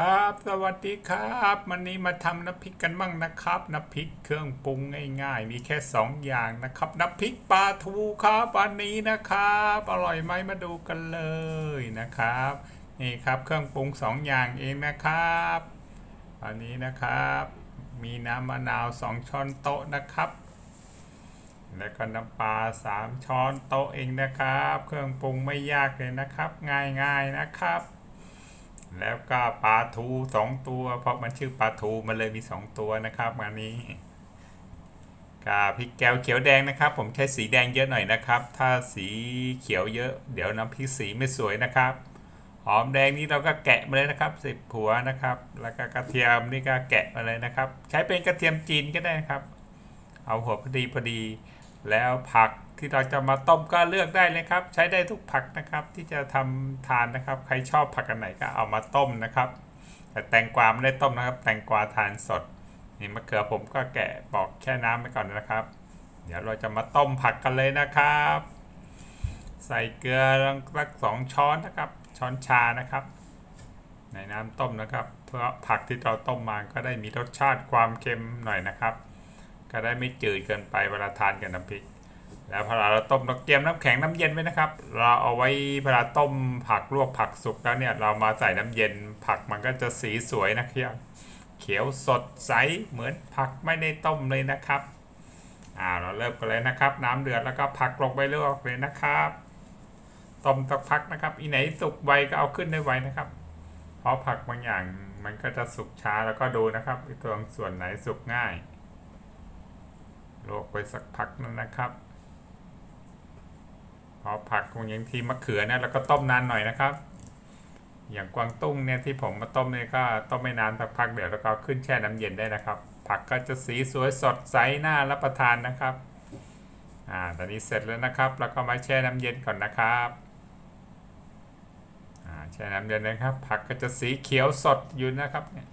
ครับ สวัสดีครับวันนี้มาทำน้ำพริกกันบ้างนะครับน้ำพริกเครื่องปรุงง่าย ๆ มีแค่สองอย่างนะครับน้ำพริกปลาทูครับวันนี้นะครับอร่อยไหมมาดูกันเลยนะครับนี่ครับเครื่องปรุงสองอย่างเองนะครับอันนี้นะครับ มีน้ำมะนาวสองช้อนโต๊ะนะครับ แล้วก็น้ำปลาสามช้อนโต๊ะเองนะครับ เครื่องปรุงไม่ยากเลยนะครับ ง่ายๆนะครับ แล้วก็ปลาทูสองตัว เพราะมันชื่อปลาทูมันเลยมีสองตัวนะครับงานนี้กาพริกแกวเขียวแดงนะครับ ผมใช้สีแดงเยอะหน่อยนะครับ ถ้าสีเขียวเยอะ เดี๋ยวน้ำพริกสีไม่สวยนะครับ หอมแดงนี่เราก็แกะมาเลยนะครับสิบหัวนะครับ แล้วก็กระเทียมนี่ก็แกะมาเลยนะครับ ใช้เป็นกระเทียมจีนก็ได้นะครับ เอาหัวพอดีพอดี แล้วผัก ที่เราจะมาต้มก็เลือกได้เลยครับ ใช้ได้ทุกผักนะครับ ที่จะทำทานนะครับ ใครชอบผักกันไหนก็เอามาต้มนะครับ แต่แตงกวาไม่ได้ต้มนะครับ แตงกวาทานสด นี่มะเขือผมก็แกะปอกแช่น้ำไปก่อนนะครับ เดี๋ยวเราจะมาต้มผักกันเลยนะครับ ใส่เกลือสักสองช้อนนะครับ ช้อนชานะครับ ในน้ำต้มนะครับ เพื่อผักที่เราต้มมาก็ได้มีรสชาติความเค็มหน่อยนะครับ ก็ได้ไม่จืดเกินไปเวลาทานกับน้ำพริก แล้วพอเราต้มเราเตรียมน้ำแข็งน้ำเย็นไว้นะครับ เราเอาไว้เวลาต้มผักลวกผักสุกแล้วเนี่ย เรามาใส่น้ำเย็นผักมันก็จะสีสวยนะครับเขียวสดใสเหมือนผักไม่ได้ต้มเลยนะครับอ่าเราเริ่มกันเลยนะครับ น้ำเดือดแล้วก็ผักลงไปลวกเลยนะครับต้มสักพักนะครับ อีไหนสุกไวก็เอาขึ้นได้ไวนะครับ เพราะผักบางอย่างมันก็จะสุกช้าแล้วก็ดูนะครับอ้ตัวส่วนไหนสุกง่ายลวกไปสักพักนึงนะครับ พอผักของอย่างที่มะเขือเนี่ยเราก็ต้มนานหน่อยนะครับ อย่างกวางตุ้งเนี่ยที่ผมมาต้มเนี่ยก็ต้มไม่นานสักพักเดี๋ยวแล้วก็ขึ้นแช่น้ำเย็นได้นะครับ ผักก็จะสีสวยสดใสน่ารับประทานนะครับอ่าตอนนี้เสร็จแล้วนะครับ แล้วก็มาแช่น้ำเย็นก่อนนะครับอ่าแช่น้ำเย็นนะครับ ผักก็จะสีเขียวสดอยู่นะครับเนี่ย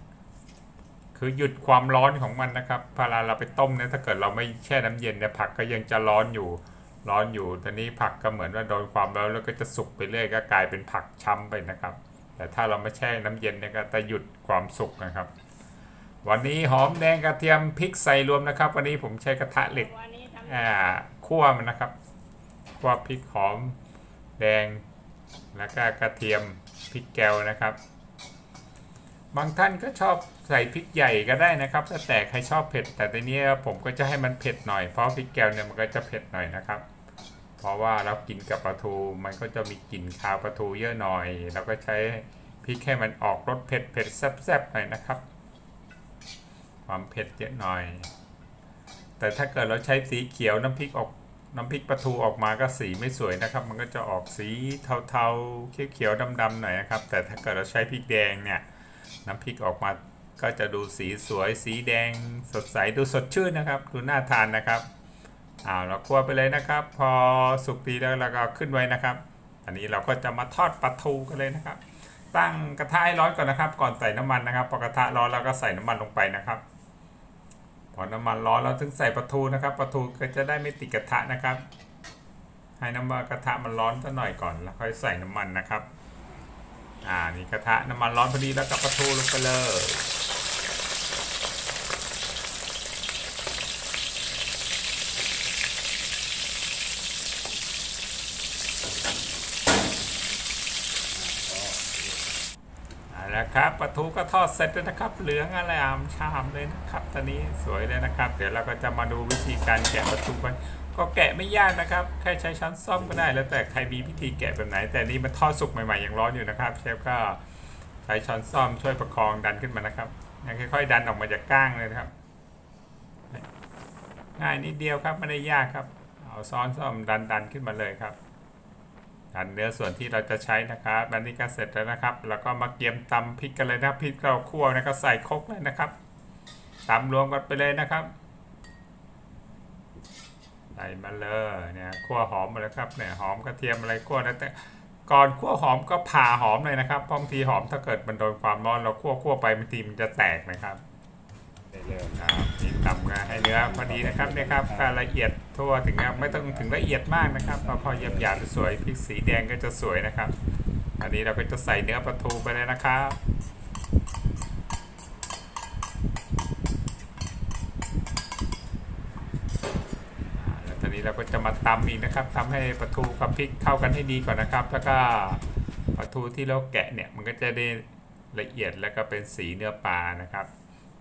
คือหยุดความร้อนของมันนะครับเวลาเราไปต้มเนี่ยถ้าเกิดเราไม่แช่น้ำเย็นเนี่ยผักก็ยังจะร้อนอยู่ ร้อนอยู่ตอนนี้ผักก็เหมือนว่าโดนความร้อนแล้วก็จะสุกไปเรื่อยก็กลายเป็นผักช้ำไปนะครับ แต่ถ้าเราไม่แช่น้ำเย็นเนี่ยก็จะหยุดความสุกนะครับ วันนี้หอมแดงกระเทียมพริกใส่รวมนะครับ วันนี้ผมใช้กระทะเหล็กวันนี้ทำอ่าคั่วมันนะครับคั่วพริกหอมแดงแล้วก็กระเทียมพริกแกวนะครับ บางท่านก็ชอบใส่พริกใหญ่ก็ได้นะครับแล้วแต่ใครชอบเผ็ด แต่ทีนี้ผมก็จะให้มันเผ็ดหน่อยเพราะพริกแกวเนี่ยมันก็จะเผ็ดหน่อยนะครับ เพราะว่าเรากินกับปลาทูมันก็จะมีกลิ่นคาวปลาทูเยอะหน่อยเราก็ใช้พริกให้มันออกรสเผ็ดเผ็ดแซ่บๆหน่อยนะครับ ความเผ็ดเยอะหน่อย แต่ถ้าเกิดเราใช้สีเขียวน้ำพริกออกน้ำพริกปลาทูออกมาก็สีไม่สวยนะครับ มันก็จะออกสีเทาๆเขียวๆดำๆหน่อยนะครับ แต่ถ้าเกิดเราใช้พริกแดงเนี่ยน้ำพริกออกมาก็จะดูสีสวยสีแดงสดใสดูสดชื่นนะครับ ดูน่าทานนะครับ อ้าวเราคั่วไปเลยนะครับ พอสุกดีแล้วเราก็ขึ้นไว้นะครับ อันนี้เราก็จะมาทอดปลาทูกันเลยนะครับ ตั้งกระทะให้ร้อนก่อนนะครับ ก่อนใส่น้ำมันนะครับพอกระทะร้อนแล้วก็ใส่น้ำมันลงไปนะครับ พอน้ำมันร้อนแล้วถึงใส่ปลาทูนะครับปลาทูก็จะได้ไม่ติดกระทะนะครับ ให้น้ำมันกระทะมันร้อนสักหน่อยก่อนแล้วค่อยใส่น้ำมันนะครับ อ่านี่กระทะน้ำมันร้อนพอดีแล้วก็ปลาทูลงไปเลย เอาละครับปลาทูก็ทอดเสร็จแล้วนะครับ เหลืองอลามชามเลยนะครับตอนนี้สวยเลยนะครับ เดี๋ยวเราก็จะมาดูวิธีการแกะปลาทูกันก็แกะไม่ยากนะครับแค่ใช้ช้อนส้อมก็ได้ แล้วแต่ใครมีวิธีแกะแบบไหน แต่นี่มันทอดสุกใหม่ๆยังร้อนอยู่นะครับเชฟก็ใช้ช้อนส้อมช่วยประคองดันขึ้นมานะครับค่อยๆดันออกมาจากก้างเลยครับ ง่ายนิดเดียวครับไม่ได้ยากครับ เอาซ้อนส้อมดันดันขึ้นมาเลยครับ ดันเนื้อส่วนที่เราจะใช้นะครับอันนี้ก็เสร็จแล้วนะครับ แล้วก็มาเกียมตำพริกกันเลยนะครับพริกเราคั่วนะครับใส่ครกเลยนะครับตำรวมกันไปเลยนะครับใส่มาเลยเนี่ยคั่วหอมมาแล้วครับเนี่ยหอมกระเทียมอะไรคั่วนะแต่ก่อนคั่วหอมก็ผ่าหอมเลยนะครับบางทีหอมถ้าเกิดมันโดนความร้อนเราคั่วคั่วไปบางทีมันจะแตกนะครับ เลยครับนี่ตำกันให้เนื้อพอดีนะครับเนี่ยครับก็ละเอียดทั่วถึงนะครับไม่ต้องถึงละเอียดมากนะครับพอพอหยาบหยาบสวยพริกสีแดงก็จะสวยนะครับ อันนี้เราก็จะใส่เนื้อปลาทูไปเลยนะครับแล้วตอนนี้เราก็จะมาตำอีกนะครับทำให้ปลาทูกับพริกเข้ากันให้ดีก่อนนะครับ แล้วก็ปลาทูที่เราแกะเนี่ยมันก็จะได้ละเอียดแล้วก็เป็นสีเนื้อปลานะครับ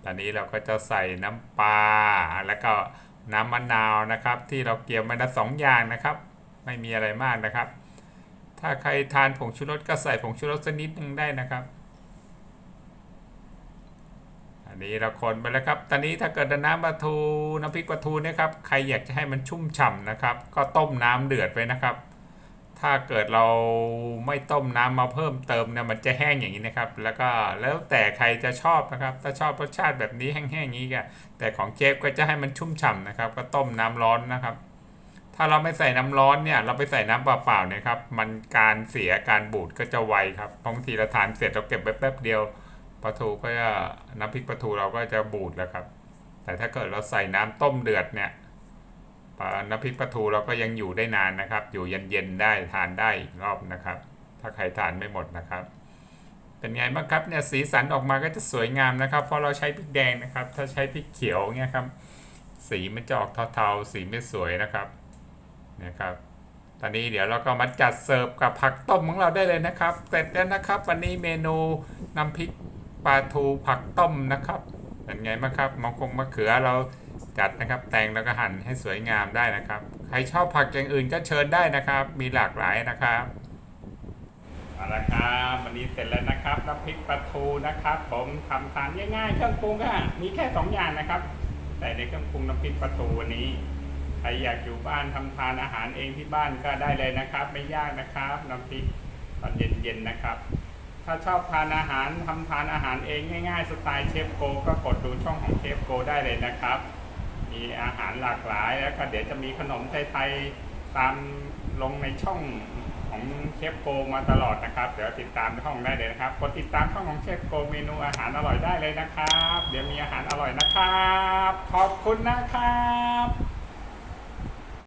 ตอนนี้เราก็จะใส่น้ำปลาแล้วก็น้ำมะนาวนะครับ ที่เราเกี่ยวมาละสองอย่างนะครับ ไม่มีอะไรมากนะครับ ถ้าใครทานผงชูรสก็ใส่ผงชูรสสักนิดนึงได้นะครับอันนี้เราคนไปแล้วครับ ตอนนี้ถ้าเกิดน้ำปลาทูน้ำพริกปลาทูเนี่ยครับใครอยากจะให้มันชุ่มฉ่ำนะครับ ก็ต้มน้ำเดือดไว้นะครับ ถ้าเกิดเราไม่ต้มน้ำมาเพิ่มเติมเนี่ยมันจะแห้งอย่างนี้นะครับ แล้วก็แล้วแต่ใครจะชอบนะครับ ถ้าชอบรสชาติแบบนี้แห้งๆอย่างนี้ก็แต่ของเจฟก็จะให้มันชุ่มฉ่ำนะครับ ก็ต้มน้ำร้อนนะครับ ถ้าเราไม่ใส่น้ำร้อนเนี่ย เราไปใส่น้ำเปล่าๆเนี่ยครับ มันการเสียการบูดก็จะไวครับบางทีเราทานเสร็จเราเก็บไว้แป๊บเดียวปลาทูก็จะน้ำพริกปลาทูเราก็จะบูดแล้วครับ แต่ถ้าเกิดเราใส่น้ำต้มเดือดเนี่ย น้ำพริกปลาทูเราก็ยังอยู่ได้นานนะครับ อยู่เย็นๆได้ทานได้อีกรอบนะครับ ถ้าใครทานไม่หมดนะครับ เป็นไงบ้างครับเนี่ยสีสันออกมาก็จะสวยงามนะครับ เพราะเราใช้พริกแดงนะครับ ถ้าใช้พริกเขียวเนี่ยครับ สีมันจะออกเทาๆ สีไม่สวยนะครับนะครับตอนนี้เดี๋ยวเราก็มาจัดเสิร์ฟกับผักต้มของเราได้เลยนะครับ เสร็จแล้วนะครับ วันนี้เมนูน้ำพริกปลาทูผักต้มนะครับเป็นไงบ้างครับมะคงมะเขือเรา จัดนะครับ แตงแล้วก็หั่นให้สวยงามได้นะครับ ใครชอบผักอย่างอื่นก็เชิญได้นะครับ มีหลากหลายนะครับเอาละครับวันนี้เสร็จแล้วนะครับน้ำพริกปลาทูนะครับ ผมทำทานง่ายๆเครื่องปรุงก็มีแค่สองอย่างนะครับ แต่ในเครื่องปรุงน้ำพริกปลาทูวันนี้ใครอยากอยู่บ้านทำทานอาหารเองที่บ้านก็ได้เลยนะครับ ไม่ยากนะครับน้ำพริกตอนเย็นๆนะครับ ถ้าชอบทานอาหารทำทานอาหารเองง่าย ๆ สไตล์เชฟโก ก็กดดูช่องของเชฟโก ได้เลยนะครับ มีอาหารหลากหลาย แล้วก็เดี๋ยวจะมีขนมไทยๆตามลงในช่องของเชฟโกมาตลอดนะครับ เดี๋ยวติดตามช่องได้เลยนะครับกดติดตามช่องของเชฟโกเมนูอาหารอร่อยได้เลยนะครับ เดี๋ยวมีอาหารอร่อยนะครับ ขอบคุณนะครับ